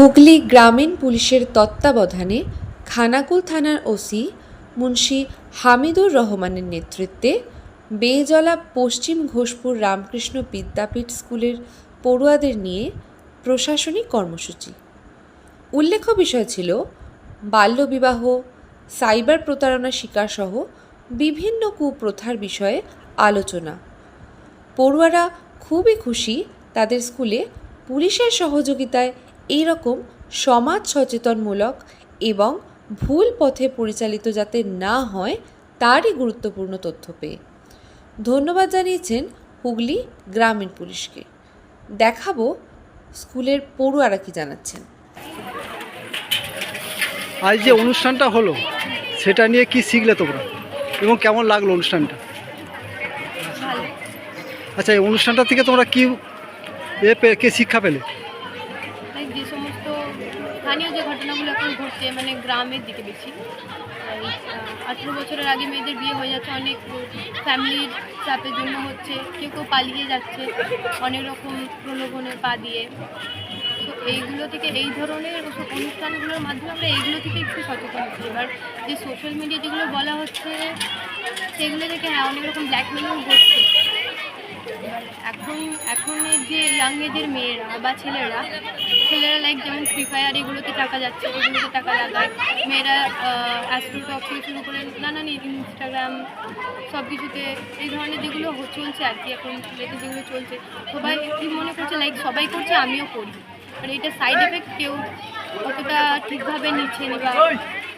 হুগলি গ্রামীণ পুলিশের তত্ত্বাবধানে খানাকুল থানার ওসি মুন্সি হামিদুর রহমানের নেতৃত্বে বেজলা পশ্চিম ঘোষপুর রামকৃষ্ণ বিদ্যাপীঠ স্কুলের পড়ুয়াদের নিয়ে প্রশাসনিক কর্মসূচি। উল্লেখ্য বিষয় ছিল, বাল্যবিবাহ, সাইবার প্রতারণা শিকারসহ বিভিন্ন কুপ্রথার বিষয়ে আলোচনা। পড়ুয়ারা খুবই খুশি তাদের স্কুলে পুলিশের সহযোগিতায় এই রকম সমাজ সচেতনমূলক এবং ভুল পথে পরিচালিত যাতে না হয় তারই গুরুত্বপূর্ণ তথ্য পেয়ে। ধন্যবাদ জানিয়েছেন হুগলি গ্রামীণ পুলিশকে। দেখাবো স্কুলের পড়ুয়ারা কি জানাচ্ছেন। আজ যে অনুষ্ঠানটা হলো সেটা নিয়ে কি শিখলে তোমরা? এবং কেমন লাগল অনুষ্ঠানটা? আচ্ছা এই অনুষ্ঠানটা থেকে তোমরা কি এ কে শিক্ষা পেলে? ঘটছে মানে গ্রামের দিকে বেশি। আঠেরো বছরের আগে মেয়েদের বিয়ে হয়ে যাচ্ছে, অনেক ফ্যামিলির চাপের জন্য হচ্ছে, কেউ কেউ পালিয়ে যাচ্ছে, অনেক রকম প্রলোভনে পা দিয়ে। তো এইগুলো থেকে, এই ধরনের অনুষ্ঠানগুলোর মাধ্যমে আমরা এইগুলো থেকে একটু সচেতন হচ্ছি। এবার যে সোশ্যাল মিডিয়া যেগুলো বলা হচ্ছে, সেগুলো থেকে হ্যাঁ অনেক রকম ব্ল্যাকমেলিং হচ্ছে। এখন এখনের যে ইয়াং এজের মেয়েরা বা ছেলেরা ছেলেরা লাইক যেমন ফ্রি ফায়ার এগুলোতে টাকা যাচ্ছে এগুলোতে টাকা লাগায়। মেয়েরা অ্যাস্ট্রোটক থেকে শুরু করে নানান ইনস্টাগ্রাম সব কিছুতে এই ধরনের যেগুলো চলছে আর কি এখন রেতে যেগুলো চলছে সবাই কি মনে করছে লাইক সবাই করছে আমিও করি। মানে এটা সাইড এফেক্ট কেউ অতটা ঠিকভাবে নিচ্ছে না বা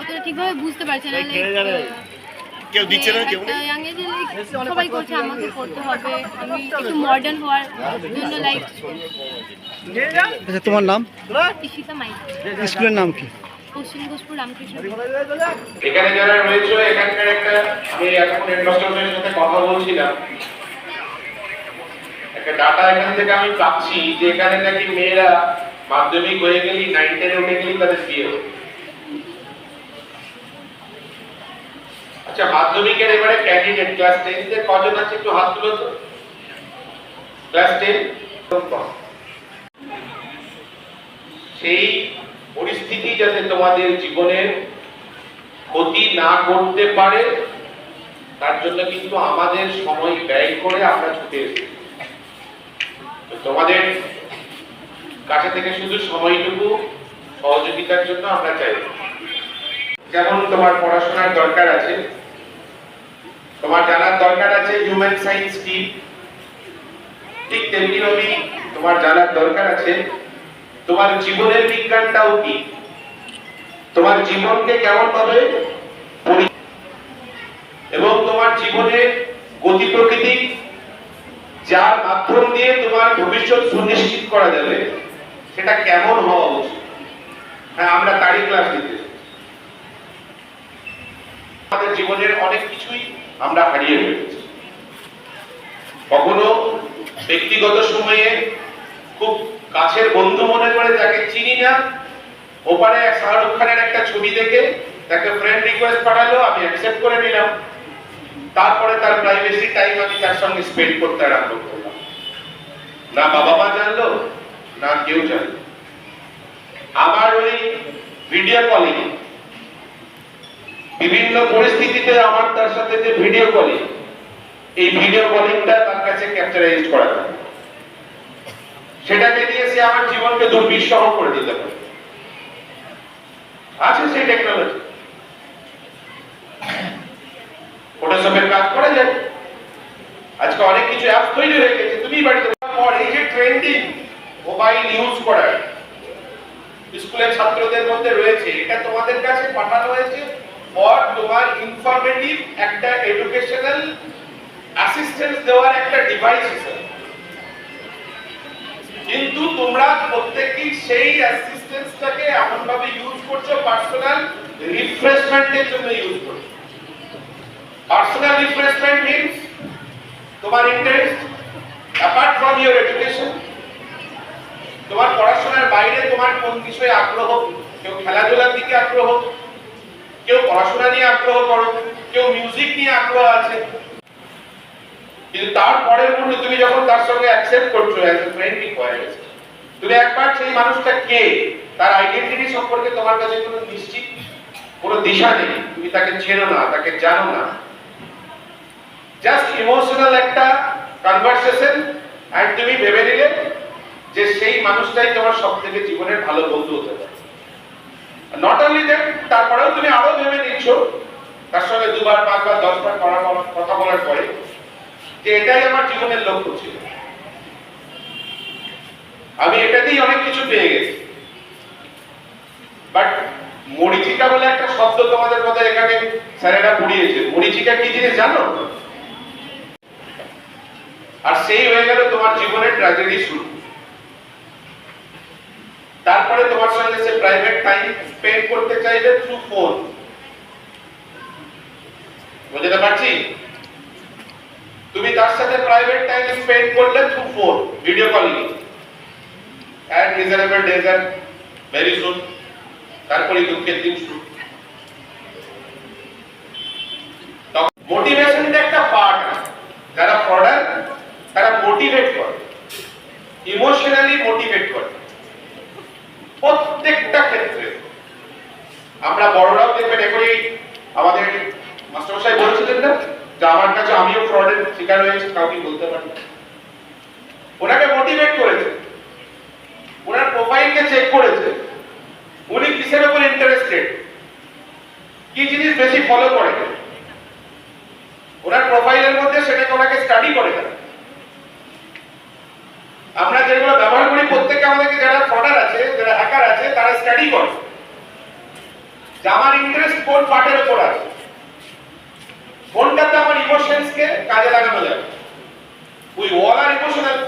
অতটা ঠিকভাবে বুঝতে পারছে না লাইক কেউ দিচ্ছে না কেউ সবাই করছে আমাকে করতে হবে। আমি একটু মডার্ন হওয়ার জন্য লাইক আচ্ছা তোমার নাম? ঈশিতা মাইক স্কুলের নাম কি? পশ্চিম ঘোষপুর রামকৃষ্ণ এখানে যারা রয়েছে এখানকার একটা আমি এখন হেডমাস্টারের সাথে কথা বলছিলাম। একটা ডাটা এখান থেকে আমি পাচ্ছি যে এখানে নাকি মেয়েরা মাধ্যমিক হয়ে গেলেই নাইন টেনে উঠে গেলেই তাদের বিয়ে হয়। আচ্ছা মাধ্যমিকের এবারে ক্যান্ডিডেট ক্লাস টেন তে কজন আছে? একটু হাত তুলো তো। ক্লাস টেন সেই পরিস্থিতি যাতে তোমাদের জীবনের ক্ষতি না করতে পারে, তার জন্য কিন্তু আমাদের সময় ব্যয় করে আমরা ছুটে এসেছি। তোমাদের কাছে থেকে শুধু সময়টুকু সহযোগিতার জন্য আমরা চাই। যেমন তোমার পড়াশোনার দরকার আছে তোমার জানার দরকার আছে হিউম্যান সায়েন্স কি? ঠিক তেমনি ভাবে তোমার জানার দরকার আছে। তোমার জীবনের বিজ্ঞানটাও কি? তোমার জীবনকে কেমন ভাবে এবং তোমার জীবনের গতি প্রকৃতি, যার মাধ্যম দিয়ে তোমার ভবিষ্যৎ সুনিশ্চিত করা যাবে, সেটা কেমন হওয়া উচিত? হ্যাঁ আমরা তারই ক্লাস দিতে আমাদের জীবনের অনেক কিছুই আমরা হারিয়ে ফেলেছি। কখনো ব্যক্তিগত সময়ে খুব কাছের বন্ধু মনে করে যাকে চিনি না। ওপারে শাহরুখ খানের একটা ছবি দেখে তাকে ফ্রেন্ড রিকোয়েস্ট পাঠালো, আমি অ্যাকসেপ্ট করে নিলাম। তারপরে তার প্রাইভেসি টাইম আমি তার সঙ্গে স্পেন্ড করতে আরম্ভ করলাম। না বাবা মা জানলো, না কেউ জানলো। আবার ওই ভিডিও কলিং বিভিন্ন পরিস্থিতিতে আমার তার সাথে যে ভিডিও কলিং এই ভিডিও কলিংটা তার কাছে ক্যাপচারাইজ করা যায় সেটাকে নিয়ে সে আমার জীবনকে দুর্বিষহ করে দিতে পারে। আছে সেই টেকনোলজি ফটোশপের কাজ করা যায়। আজকে অনেক কিছু অ্যাপ তৈরি হয়ে গেছে। তুমি বাড়িতে পর এই যে ট্রেন্ডিং মোবাইল ইউজ করার স্কুলের ছাত্রদের মধ্যে রয়েছে, এটা তোমাদের কাছে পাঠানো হয়েছে? ফর তোমার ইনফরমেটিভ একটা এডুকেশনাল অ্যাসিস্ট্যান্স দেওয়ার একটা ডিভাইস কিন্তু তোমরা প্রত্যেকেই সেই অ্যাসিস্ট্যান্সটাকে এমন ভাবে ইউজ করছ পার্সোনাল রিফ্রেশমেন্টের জন্য ইউজ করছ। পার্সোনাল রিফ্রেশমেন্ট মিন্স তোমার ইন্টারেস্ট অ্যাপার্ট ফ্রম এডুকেশন তোমার পড়াশোনার বাইরে তোমার কোন বিষয়ে আগ্রহ, কেউ খেলাধুলার দিকে আগ্রহ কেউ পড়াশোনা নিয়ে আগ্রহ করো, কেউ মিউজিক নিয়ে আগ্রহ আছে। কিন্তু তারপরের মুহূর্তে তুমি যখন তার সঙ্গে অ্যাকসেপ্ট করছ অ্যাজ এ ফ্রেন্ড রিকোয়ারমেন্ট তুমি একবার সেই মানুষটা কে, তার আইডেন্টিটি সম্পর্কে তোমার কাছে কোনো নিশ্চিত, কোনো দিশা নেই। তুমি তাকে চেনো না, তাকে জানো না। জাস্ট ইমোশনাল একটা কনভারসেশন আর তুমি ভেবে নিলে যে সেই মানুষটাই তোমার সব থেকে জীবনের ভালো বন্ধু হতে পারে। নট অনলি দ্যাট তারপরেও তুমি আরও ভেবে নিচ্ছ, তার সঙ্গে দুবার, পাঁচবার, দশবার করার কথা বলার পরে, যে এটাই আমার জীবনের লক্ষ্য ছিল। আমি এটাতেই অনেক কিছু পেয়ে গেছি। বাট মরিচিকা বলে একটা শব্দ তোমাদের কথা এখানে স্যারেরা পড়িয়েছে। মরিচিকা কি জিনিস জানো? আর সেই হয়ে গেল তোমার জীবনের ট্র্যাজেডি শুরু। তারপরে তোমার সঙ্গে সে প্রাইভেট টাইম স্পেন্ড করতে চাইবে থ্রু ফোন বুঝতে পারছি? তুমি তার সাথে প্রাইভেট টাইম স্পেন্ড করলে through phone video calling and reasonable days R very soon তারপরে দুঃখের দিন শুরু। মোটিভেশনটা একটা পার্ট যারা ফ্রডার তারা মোটিভেট করে। ইমোশনালি মোটিভেট প্রত্যেকটা ক্ষেত্রে। আমরা বড়রাও দেখবেন এখনই আমাদের মাস্টারমশাই বলেছিলেন না? যে আমার কাছে আমিও ফ্রডের শিকার হয়েছি কাউকে বলতে পারি ওনাকে মোটিভেট করেছে। ওনার প্রোফাইলকে চেক করেছে। উনি কিসের উপর ইন্টারেস্টেড কি জিনিস বেশি ফলো করে ওনার প্রোফাইলের মধ্যে সেটাকে ওনাকে স্টাডি করে আমরা যেগুলো ব্যবহার করি প্রত্যেকে আমাদেরকে যারা ফ্রডার আছে যারা হ্যাকার আছে, তারা স্টাডি করে। যে আমার ইন্টারেস্ট কোন পার্টের উপর আছে, কোনটাতে আমার ইমোশনসকে কাজে লাগানো যাবে we all are emotional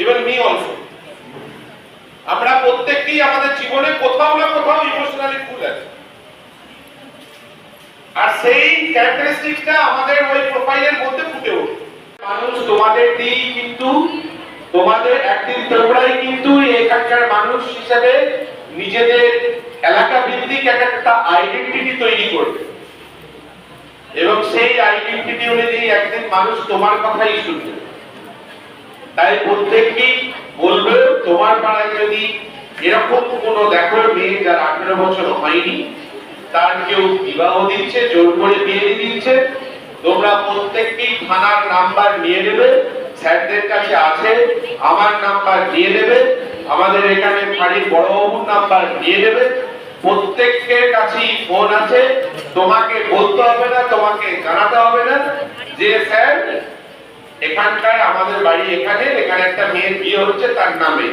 even me also আমরা প্রত্যেককেই আমাদের জীবনে কোথাও না কোথাও ইমোশনালি ফুল আছে। আর সেই ক্যারেক্টারিস্টিক্সটা আমাদের ওই প্রোফাইলের মধ্যে ফুটে ওঠে। মানুষ তোমাদের দিয়েই কিন্তু তোমাদের একদিন তোমরাই কিন্তু এখানকার মানুষ হিসেবে নিজেদের এলাকা ভিত্তিক এক একটা আইডেন্টিটি তৈরি করবে। এবং সেই আইডেন্টিটি অনুযায়ী একদিন মানুষ তোমার কথাই শুনবে। তাই প্রত্যেককেই বলবে, তোমার পাড়ায় যদি এরকম কোনো দেখো মেয়ে যার আঠেরো বছর হয়নি, তার কেউ বিবাহ দিচ্ছে, জোর করে বিয়ে দিচ্ছে, তোমরা প্রত্যেককেই থানার নাম্বার নিয়ে নেবে স্যারদের কাছে আছে, আমার নাম্বার নিয়ে নেবে আমাদের এখানে বাড়ির বড়বাবুর নাম্বার নিয়ে নেবে প্রত্যেকের কাছেই ফোন আছে, তোমাকে বলতে হবে না, তোমাকে জানাতে হবে না। যে স্যার এখানকার আমাদের বাড়ি এখানে এখানে একটা মেয়ের বিয়ে হচ্ছে, তার নামে।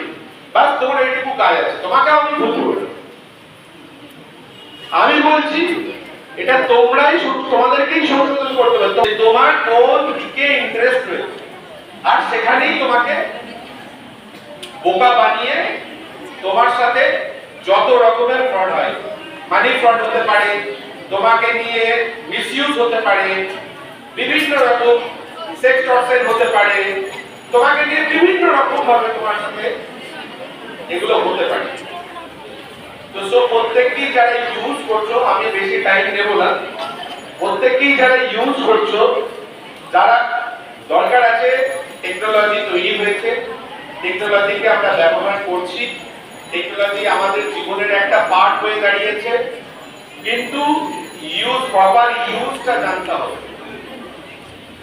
বাস তোমার এইটুকু কাজ আছে তোমাকে আমি বলব আমি বলছি, এটা তোমরাই তোমাদেরকেই সংশোধন করতে হবে। তোমার কোন দিকে ইন্টারেস্ট রয়েছে? আর সেখানেই তোমাকে বোকা বানিয়ে তোমার সাথে যত রকমের ফ্রড হয় মানি ফ্রড হতে পারে, তোমাকে নিয়ে মিসইউজ হতে পারে, বিভিন্ন রকম সেক্স টর্চার হতে পারে, তোমাকে নিয়ে বিভিন্ন রকম ভাবে তোমার সাথে এগুলো হতে পারে। তো সো প্রত্যেককেই যারা ইউজ করছ, আমি বেশি টাইম নেব না। প্রত্যেককেই যারা ইউজ করছ, যারা দরকার আছে টেকনোলজি তৈরি হয়েছে। টেকনোলজিকে আমরা ব্যবহার করছি। টেকনোলজি আমাদের জীবনের একটা পার্ট হয়ে দাঁড়িয়েছে। কিন্তু ইউজ প্রপার ইউজটা জানতে হবে।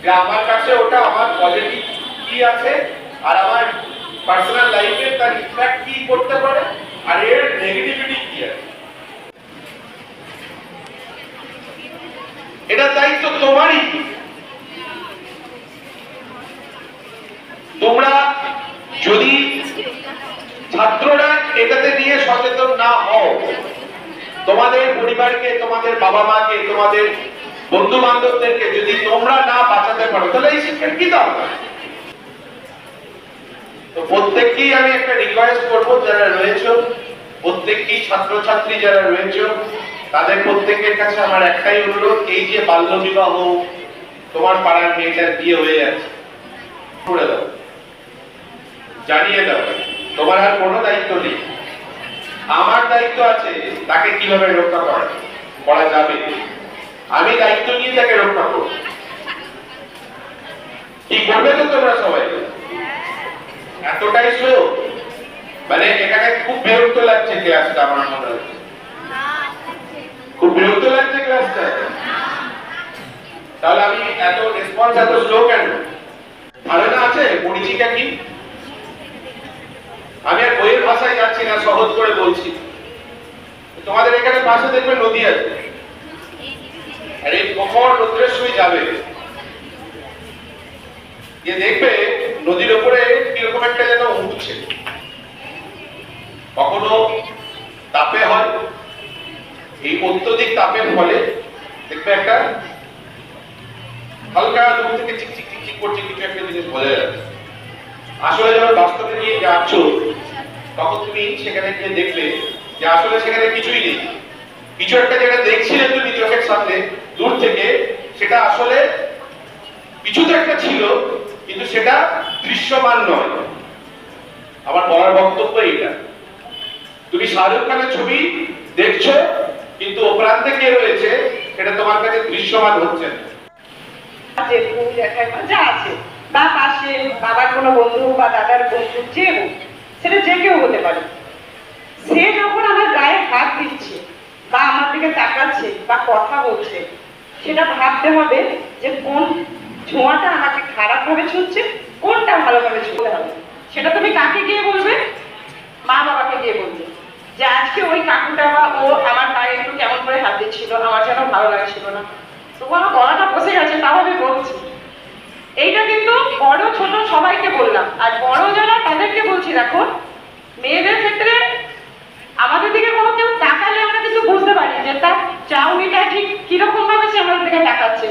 যে আমার কাছে ওটা, আমার পজিটিভ কি আছে, আর আমার পার্সোনাল লাইফে তার ইমপ্যাক্ট কি করতে পারে, আর এর নেগেটিভিটি কি আছে। এটা দায়িত্ব তোমারই। তোমরা যদি ছাত্ররা এটাতে নিয়ে সচেতন না হও, তোমাদের পরিবারকে, তোমাদের বাবা মাকে তোমাদের বন্ধু বান্ধবদেরকে যদি তোমরা না বাঁচাতে পারো, তাহলে এই শিক্ষার কি দরকার? তো প্রত্যেককেই আমি একটা রিকোয়েস্ট করব, যারা রয়েছে প্রত্যেককেই ছাত্রছাত্রী যারা রয়েছে তাদের প্রত্যেকের কাছে আমার একটাই অনুরোধ, এই যে বাল্য বিবাহ তোমার পাড়ার মেয়েটার বিয়ে হয়ে যাচ্ছে করে দাও। জানিয়ে দাও, তোমার আর কোনো দায়িত্ব নেই। আমার দায়িত্ব আছে তাকে কীভাবে রক্ষা করা করা যাবে? আমি দায়িত্ব নিয়ে তাকে রক্ষা করব। কি করবে তো তোমরা সবাই? এতটাই স্লো মানে এখানে খুব বিরক্ত লাগছে ক্লাসটা আমার মনে হচ্ছে খুব বিরক্ত লাগছে ক্লাসটা তাহলে আমি এত রেসপন্স এত স্লো কেন? না আছে? পরিচিকা কি? আমি আর বইয়ের ভাষায় যাচ্ছি না, সহজ করে বলছি। তোমাদের এখানে পাশে দেখবে নদী আছে। আর এই প্রখর রোদ্রের সময় যাবে। যে দেখবে নদীর উপরে কীরকম একটা যেন উঠছে। কখনো তাপে হয়, এই অত্যধিক তাপের ফলে দেখবে একটা হালকা দূর থেকে চিক চিক চিক চিক করছে, কিছু একটা জিনিস বোঝা যাচ্ছে। আসলে যখন বাস্তবে নিয়ে যাচ্ছ তখন তুমি সেখানে গিয়ে দেখবে যে আসলে সেখানে কিছুই নেই। কিছু একটা যেটা দেখছিলে তুমি চোখের সামনে, দূর থেকে, সেটা আসলে কিছু তো একটা ছিল, কিন্তু সেটা দৃশ্যমান নয়। আমার বলার বক্তব্য এটা তুমি শাহরুখ খানের ছবি দেখছ, কিন্তু ও প্রান্তে কে রয়েছে, সেটা তোমার কাছে দৃশ্যমান হচ্ছে না। আছে। বা পাশে বাবার কোনো বন্ধু বা দাদার বন্ধু যে হোক সেটা যে কেউ হতে পারে। সে যখন আমার গায়ে হাত দিচ্ছে বা আমার দিকে তাকাচ্ছে বা কথা বলছে, সেটা ভাবতে হবে যে কোন ছোঁয়াটা আমাকে খারাপভাবে ছুঁচ্ছে, কোনটা ভালোভাবে ছুঁতে হবে। সেটা তুমি কাকে গিয়ে বলবে? মা বাবাকে গিয়ে বলবে যে, আজকে ওই কাকুটা বা ও আমার গায়ে একটু কেমন করে হাত দিচ্ছিল, আমার যেন ভালো লাগছিল না। তবু আমার গলাটা বসে গেছে, তাও আমি বলছি। এইটা কিন্তু বড়, ছোট সবাইকে বললাম। আর বড় যারা, তাদেরকে বলছি, দেখো, মেয়েদের ক্ষেত্রে আমাদের দিকে কোনো কেউ তাকালে আমরা কিন্তু বুঝতে পারি যে তার চাউনিটা ঠিক কীরকম ভাবে সে আমাদের দিকে তাকাচ্ছে।